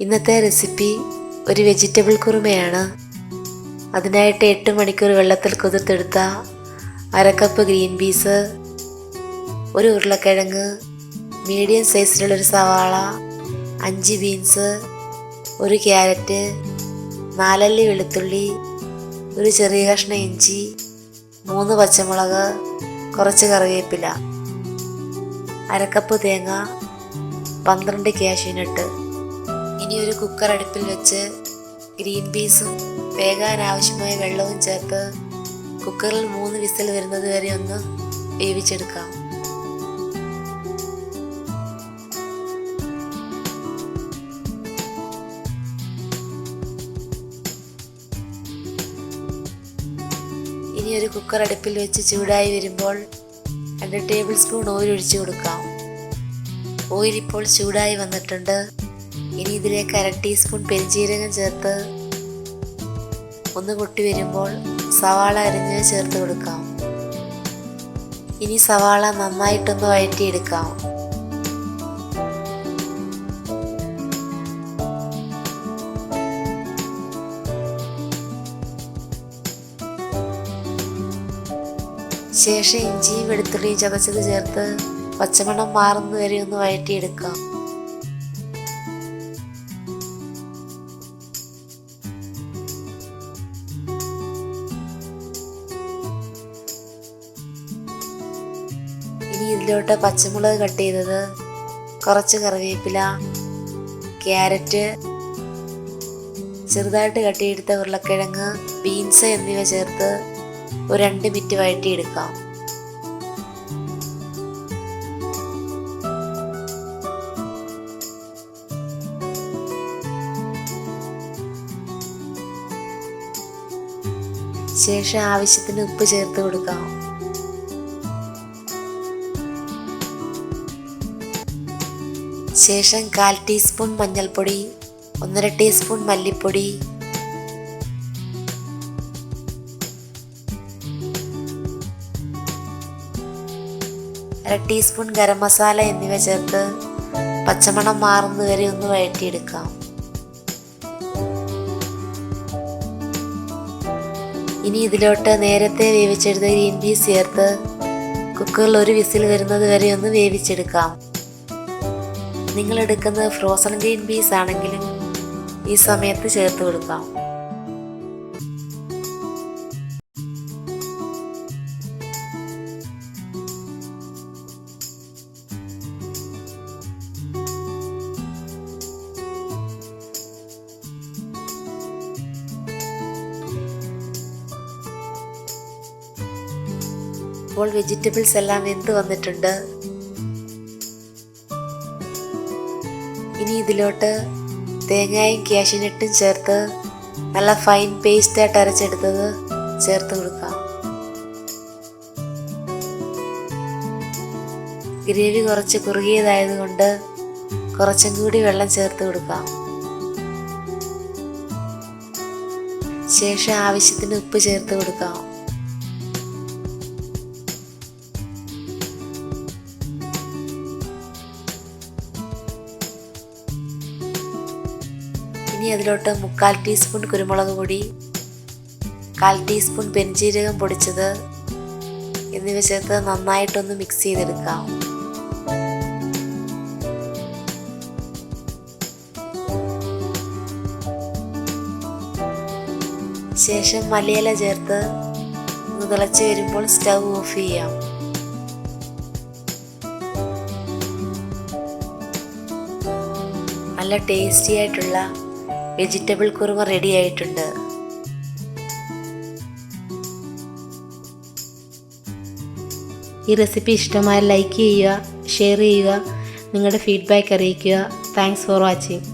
ഇന്നത്തെ റെസിപ്പി ഒരു വെജിറ്റബിൾ കുറുമയാണ്. അതിനായിട്ട് എട്ട് മണിക്കൂർ വെള്ളത്തിൽ കുതിർത്തെടുത്ത അരക്കപ്പ് ഗ്രീൻ പീസ് ഒരു ഉരുളക്കിഴങ്ങ് മീഡിയം സൈസിലുള്ളൊരു സവാള അഞ്ച് ബീൻസ് ഒരു ക്യാരറ്റ് നാലല്ലി വെളുത്തുള്ളി ഒരു ചെറിയ കഷ്ണം ഇഞ്ചി മൂന്ന് പച്ചമുളക് കുറച്ച് കറിവേപ്പില അരക്കപ്പ് തേങ്ങ പന്ത്രണ്ട് കാഷ്യൂനട്ട് ഇനി ഒരു കുക്കർ അടുപ്പിൽ വെച്ച് ഗ്രീൻ പീസും വേകാൻ ആവശ്യമായ വെള്ളവും ചേർത്ത് കുക്കറിൽ മൂന്ന് വിസിൽ വരുന്നത് വരെ ഒന്ന് വേവിച്ചെടുക്കാം. ഇനി ഒരു കുക്കർ അടുപ്പിൽ വെച്ച് ചൂടായി വരുമ്പോൾ രണ്ട് ടേബിൾ സ്പൂൺ ഓയിൽ ഒഴിച്ചു കൊടുക്കാം. ഓയിൽ ഇപ്പോൾ ചൂടായി വന്നിട്ടുണ്ട്. ഇനി ഇതിലേക്ക് അര ടീസ്പൂൺ പെരിഞ്ജീരകം ചേർത്ത് ഒന്ന് കൊട്ടി വരുമ്പോൾ സവാള അരിഞ്ഞ് ചേർത്ത് കൊടുക്കാം. ഇനി സവാള നന്നായിട്ടൊന്ന് വഴറ്റിയെടുക്കാം. ശേഷം ഇഞ്ചിയും വെളുത്തുള്ളിയും ചതച്ചത് ചേർത്ത് പച്ചമണം മാറുന്നതുവരെ ഒന്ന് വഴറ്റിയെടുക്കാം. ഇതിലോട്ട് പച്ചമുളക് കട്ട് ചെയ്തത് കുറച്ച് കറിവേപ്പില ക്യാരറ്റ് ചെറുതായിട്ട് കട്ടിയെടുത്ത ഉരുളക്കിഴങ്ങ് ബീൻസ് എന്നിവ ചേർത്ത് ഒരു രണ്ട് മിനിറ്റ് വഴറ്റിയെടുക്കാം. ശേഷം ആവശ്യത്തിന് ഉപ്പ് ചേർത്ത് കൊടുക്കാം. ശേഷം കാൽ ടീസ്പൂൺ മഞ്ഞൾപ്പൊടി ഒന്നര ടീസ്പൂൺ മല്ലിപ്പൊടി. അര ടീസ്പൂൺ ഗരം മസാല എന്നിവ ചേർത്ത് പച്ചമണം മാറുന്നതുവരെ ഒന്ന് വഴറ്റിയെടുക്കാം. ഇനി ഇതിലോട്ട് നേരത്തെ വേവിച്ചെടുത്ത ഗ്രീൻ പീസ് ചേർത്ത് കുക്കറിൽ ഒരു വിസിൽ വരുന്നത് വരെ ഒന്ന് വേവിച്ചെടുക്കാം. നിങ്ങൾ എടുക്കുന്നത് ഫ്രോസൺ ഗ്രീൻ പീസ് ആണെങ്കിലും ഈ സമയത്ത് ചേർത്ത് കൊടുക്കാം. ഇപ്പോൾ വെജിറ്റബിൾസ് എല്ലാം വെന്ത് വന്നിട്ടുണ്ട്. ഇനി ഇതിലോട്ട് തേങ്ങയും കാഷ്യൂനട്ടും ചേർത്ത് നല്ല ഫൈൻ പേസ്റ്റ് ആയിട്ട് അരച്ചെടുത്തത് ചേർത്ത് കൊടുക്കാം. ഗ്രേവി കുറച്ച് കുറുകിയതായതുകൊണ്ട് കുറച്ചും കൂടി വെള്ളം ചേർത്ത് കൊടുക്കാം. ശേഷം ആവശ്യത്തിന് ഉപ്പ് ചേർത്ത് കൊടുക്കാം. ഇനി അതിലോട്ട് മുക്കാൽ ടീസ്പൂൺ കുരുമുളക് പൊടി കാൽ ടീസ്പൂൺ പെരുംജീരകം പൊടിച്ചത് എന്നിവ ചേർത്ത് നന്നായിട്ടൊന്ന് മിക്സ് ചെയ്തെടുക്കാം ശേഷം മലയില ചേർത്ത് ഒന്ന് തിളച്ച് വരുമ്പോൾ സ്റ്റൗ ഓഫ് ചെയ്യാം. നല്ല ടേസ്റ്റി ആയിട്ടുള്ള വെജിറ്റബിൾ കുറുമ റെഡി ആയിട്ടുണ്ട്. ഈ റെസിപ്പി ഇഷ്ടമായ ലൈക്ക് ചെയ്യുക ഷെയർ ചെയ്യുക നിങ്ങളുടെ ഫീഡ്ബാക്ക് അറിയിക്കുക. Thanks for watching